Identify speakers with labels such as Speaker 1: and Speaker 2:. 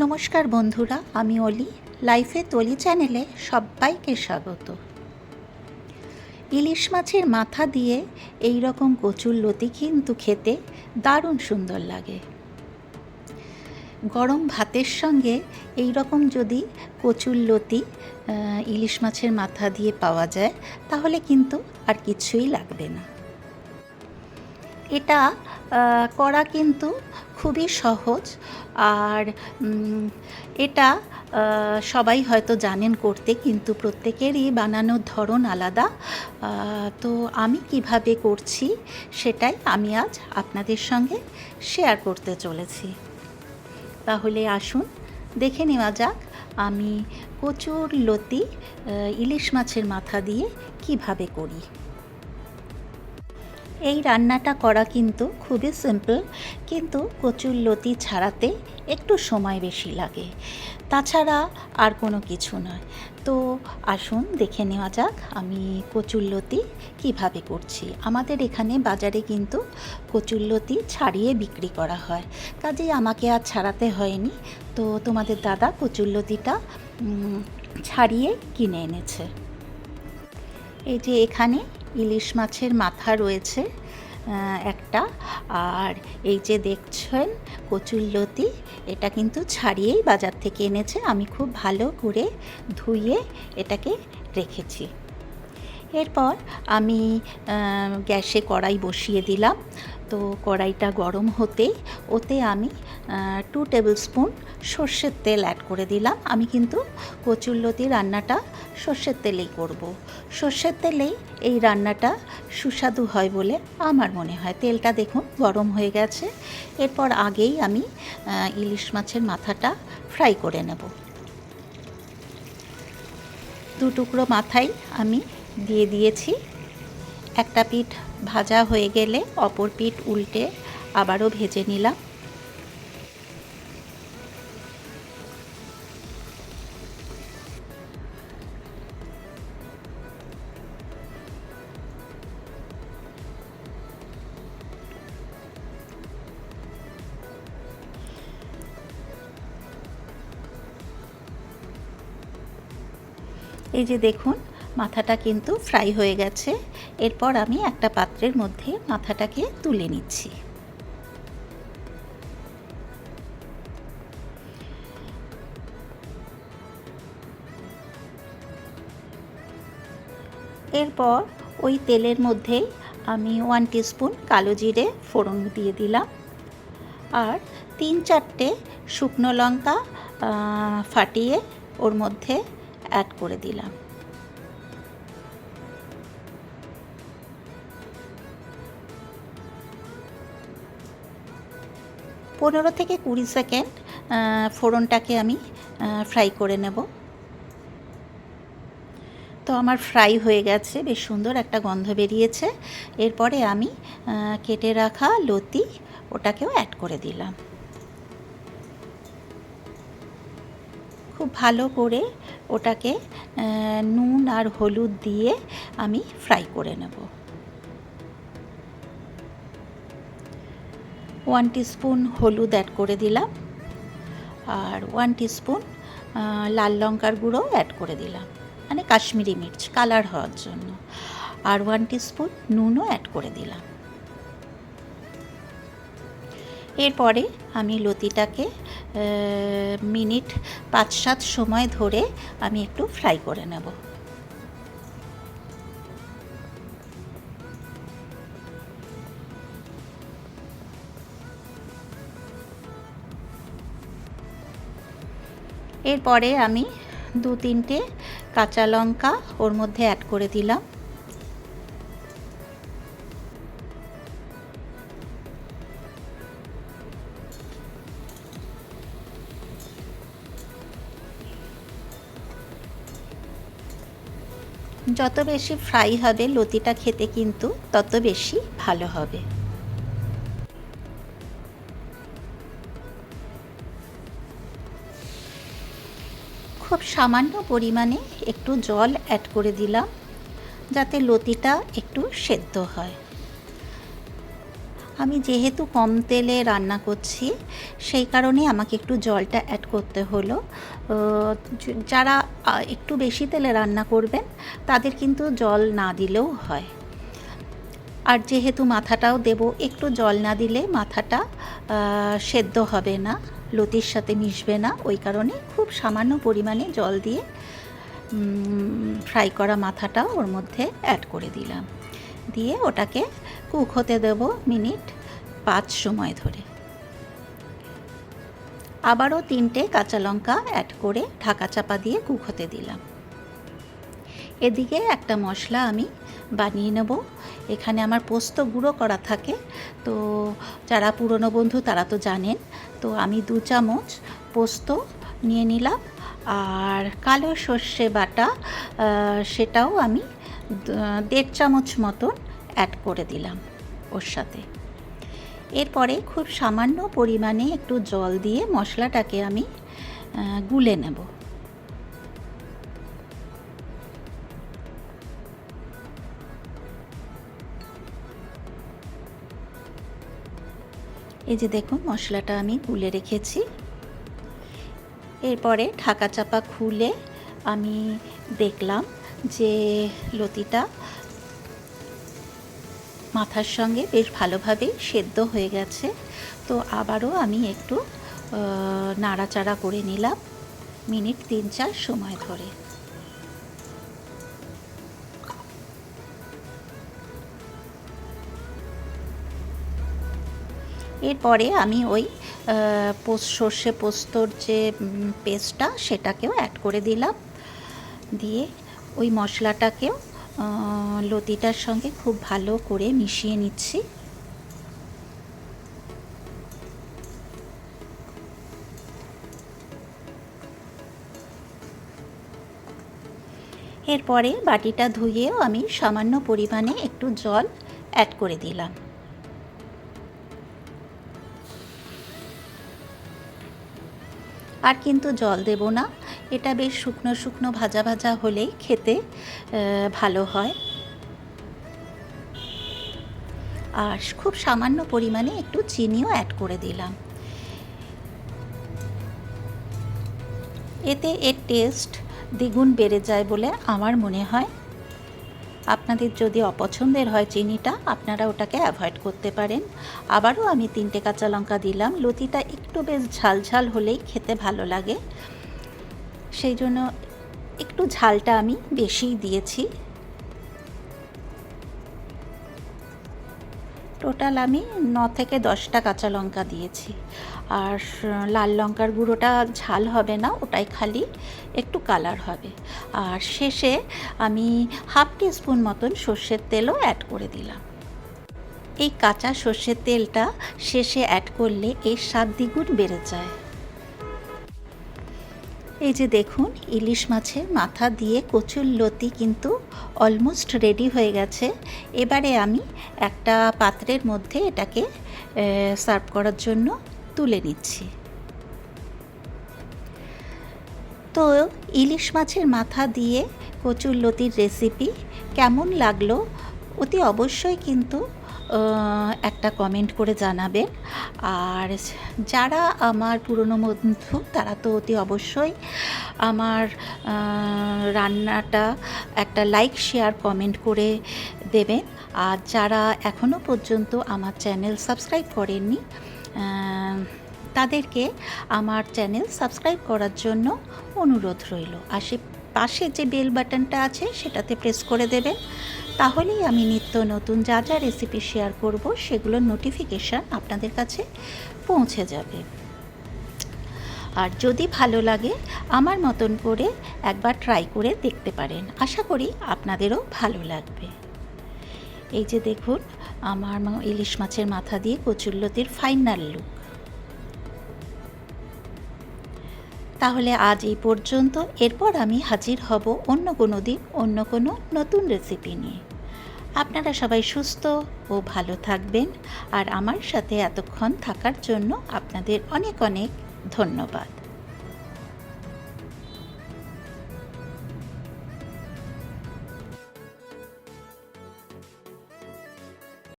Speaker 1: নমস্কার বন্ধুরা, আমি অলি, লাইফে তলি চ্যানেলে সবাইকে স্বাগত। ইলিশ মাছের মাথা দিয়ে এই রকম কচুর লতি কিন্তু খেতে দারুণ সুন্দর লাগে। গরম ভাতের সঙ্গে এই রকম যদি কচুর লতি ইলিশ মাছের মাথা দিয়ে পাওয়া যায়, তাহলে কিন্তু আর কিছুই লাগবে না। এটা করা কিন্তু খুবই সহজ। আর এটা সবাই হয়তো জানেন করতে, কিন্তু প্রত্যেকেরই বানানোর ধরন আলাদা। তো আমি কীভাবে করছি সেটাই আমি আজ আপনাদের সঙ্গে শেয়ার করতে চলেছি। তাহলে আসুন, দেখে নেওয়া যাক আমি কচুর লতি ইলিশ মাছের মাথা দিয়ে কীভাবে করি। এই রান্নাটা করা কিন্তু খুবই সিম্পল কিন্তু কচুর লতি ছাড়াতে একটু সময় বেশি লাগে। তাছাড়া আর কোনো কিছু নয় তো আসুন দেখে নেওয়া যাক আমি কচুরলতি কীভাবে করছি। আমাদের এখানে বাজারে কিন্তু কচুরলতি ছাড়িয়ে বিক্রি করা হয়। কাজেই আমাকে আর ছাড়াতে হয়নি। তো তোমাদের দাদা কচুরলতিটা ছাড়িয়ে কিনে এনেছে। এই যে এখানে ইলিশ মাছের মাথা রয়েছে একটা। আর এই যে দেখছেন কচুরলতি এটা কিন্তু ছাড়িয়েই বাজার থেকে এনেছে। আমি খুব ভালো করে ধুয়ে এটাকে রেখেছি। এরপর আমি গ্যাসে কড়াই বসিয়ে দিলাম। তো কড়াইটা গরম হতেই ওতে আমি টু টেবিল স্পুন সর্ষের তেল অ্যাড করে দিলাম। আমি কিন্তু কচুরলতি রান্নাটা সর্ষের তেলেই করব। সর্ষের তেলেই এই রান্নাটা সুস্বাদু হয় বলে আমার মনে হয়। তেলটা দেখুন গরম হয়ে গেছে। এরপর আগেই আমি ইলিশ মাছের মাথাটা ফ্রাই করে নেব। দু টুকরো মাথাই আমি দিয়ে দিয়েছি। একটা পিঠ ভাজা হয়ে গেলে অপর পিঠ উল্টে আবারও ভেজে নিলাম। এই যে দেখুন মাথাটা কিন্তু ফ্রাই হয়ে গেছে। এরপর আমি একটা পাত্রের মধ্যে মাথাটাকে তুলে নিচ্ছি। এরপর ওই তেলের মধ্যেই আমি ওয়ান টিস্পুন কালো জিরে ফোড়ন দিয়ে দিলাম। আর তিন চারটে শুকনো লঙ্কা ফাটিয়ে ওর মধ্যে অ্যাড করে দিলাম। পনেরো থেকে কুড়ি সেকেন্ড ফোড়নটাকে আমি ফ্রাই করে নেব। তো আমার ফ্রাই হয়ে গেছে, বেশ সুন্দর একটা গন্ধ বেরিয়েছে। এরপরে আমি কেটে রাখা লতি, ওটাকেও অ্যাড করে দিলাম। খুব ভালো করে ওটাকে নুন আর হলুদ দিয়ে আমি ফ্রাই করে নেব। ওয়ান টিস্পুন হলুদ অ্যাড করে দিলাম। আর ওয়ান টিস্পুন লাল লঙ্কার গুঁড়ো অ্যাড করে দিলাম। মানে কাশ্মীরি মির্চ, কালার হওয়ার জন্য। আর ওয়ান টিস্পুন নুনও অ্যাড করে দিলাম। এরপরে আমি লতিটাকে মিনিট পাঁচ সাত সময় ধরে আমি একটু ফ্রাই করে নেব। এরপরে আমি দু তিনটে কাঁচা লঙ্কা ওর মধ্যে অ্যাড করে দিলাম। যত বেশি ফ্রাই হবে লতিটা খেতে কিন্তু তত বেশি ভালো হবে। খুব সামান্য পরিমাণে একটু জল অ্যাড করে দিলাম, যাতে লতিটা একটু সেদ্ধ হয়। আমি যেহেতু কম তেলে রান্না করছি, সেই কারণে আমাকে একটু জলটা অ্যাড করতে হলো। যারা একটু বেশি তেলে রান্না করবেন, তাদের কিন্তু জল না দিলেও হয়। আর যেহেতু মাথাটাও দেব, একটু জল না দিলে মাথাটা সেদ্ধ হবে না। লতির সাথে মিশবে না, ওই কারণে খুব সামান্য পরিমাণে জল দিয়ে ফ্রাই করা মাথাটা ওর মধ্যে অ্যাড করে দিলাম। দিয়ে ওটাকে কুক হতে দেব মিনিট পাঁচ সময় ধরে। আবারও তিনটে কাঁচা লঙ্কা অ্যাড করে ঢাকা চাপা দিয়ে কুক হতে দিলাম। এদিকে একটা মশলা আমি বানিয়ে নেব। এখানে আমার পোস্ত গুঁড়ো করা থাকে, তো যারা পুরনো বন্ধু তারা তো জানেন তো আমি দু চামচ পোস্ত নিয়ে নিলাম আর কালো সর্ষে বাটা সেটাও আমি দেড় চামচ মতন অ্যাড করে দিলাম ওর সাথে। এরপরে খুব সামান্য পরিমাণে একটু জল দিয়ে মশলাটাকে আমি গুলে নেব। এই যে দেখুন, মশলাটা আমি গুলে রেখেছি। এরপরে ঢাকা চাপা খুলে আমি দেখলাম যে লতিটা মাথার সঙ্গে বেশ ভালোভাবেই সেদ্ধ হয়ে গেছে। তো আবারও আমি একটু নাড়াচাড়া করে নিলাম। মিনিট তিন চার সময় ধরে। এরপরে আমি ওই আহ, পোস সর্ষে পোস্তর যে পেস্টটা সেটাকেও অ্যাড করে দিলাম। দিয়ে ওই মশলাটাকেও লতিটার সঙ্গে খুব ভালো করে মিশিয়ে নিচ্ছি। এরপরে বাটিটা ধুয়েও আমি সামান্য পরিমাণে একটু জল অ্যাড করে দিলাম। আর কিন্তু জল দেব না। এটা বেশ শুকনো শুকনো ভাজা ভাজা হলেই খেতে ভালো হয়। আর খুব সামান্য পরিমাণে একটু চিনিও অ্যাড করে দিলাম। এতে এর টেস্ট দ্বিগুণ বেড়ে যায় বলে আমার মনে হয়। আপনাদের যদি অপছন্দের হয় চিনিটা, আপনারা ওটাকে অ্যাভয়েড করতে পারেন। আবারও আমি তিনটে কাঁচা লঙ্কা দিলাম। লতিটা একটু বেশ ঝাল ঝাল হলেই খেতে ভালো লাগে। সেই জন্য একটু ঝালটা আমি বেশিই দিয়েছি। টোটাল আমি ন থেকে দশটা কাঁচা লঙ্কা দিয়েছি। আর লাল লঙ্কার গুঁড়োটা ঝাল হবে না, ওটাই খালি একটু কালার হবে। আর শেষে আমি হাফ স্পুন মতন সর্ষের তেলও অ্যাড করে দিলাম। এই কাঁচা সর্ষের তেলটা শেষে অ্যাড করলে এর স্বাদ দ্বিগুণ বেড়ে যায়। এই যে দেখুন, ইলিশ মাছের মাথা দিয়ে কচুর লতি কিন্তু অলমোস্ট রেডি হয়ে গেছে। এবারে আমি একটা পাত্রের মধ্যে এটাকে সার্ভ করার জন্য তুলে নিচ্ছি। তো ইলিশ মাছের মাথা দিয়ে কচুর লতির রেসিপি কেমন লাগল? অতি অবশ্যই কিন্তু একটা কমেন্ট করে জানাবেন। আর যারা আমার পুরনো বন্ধু, তারা তো অতি অবশ্যই আমার রান্নাটা একটা লাইক শেয়ার কমেন্ট করে দেবেন। আর যারা এখনও পর্যন্ত আমার চ্যানেল সাবস্ক্রাইব করেননি তাদেরকে আমার চ্যানেল সাবস্ক্রাইব করার জন্য অনুরোধ রইল। আশে পাশে যে বেল বাটনটা আছে, সেটাতে প্রেস করে দেবেন। তাহলেই আমি নিত্য নতুন যা যা রেসিপি শেয়ার করব সেগুলোর নোটিফিকেশান আপনাদের কাছে পৌঁছে যাবে। আর যদি ভালো লাগে, আমার মতন করে একবার ট্রাই করে দেখতে পারেন। আশা করি আপনাদেরও ভালো লাগবে। এই যে দেখুন, আমার ইলিশ মাছের মাথা দিয়ে কচুল্লতির ফাইনাল লুক তাহলে আজ এই পর্যন্ত, এরপর আমি হাজির হব অন্য কোনো দিন, অন্য কোনো নতুন রেসিপি নিয়ে। আপনারা সবাই সুস্থ ও ভালো থাকবেন, আর আমার সাথে এতক্ষণ থাকার জন্য আপনাদের অনেক অনেক ধন্যবাদ।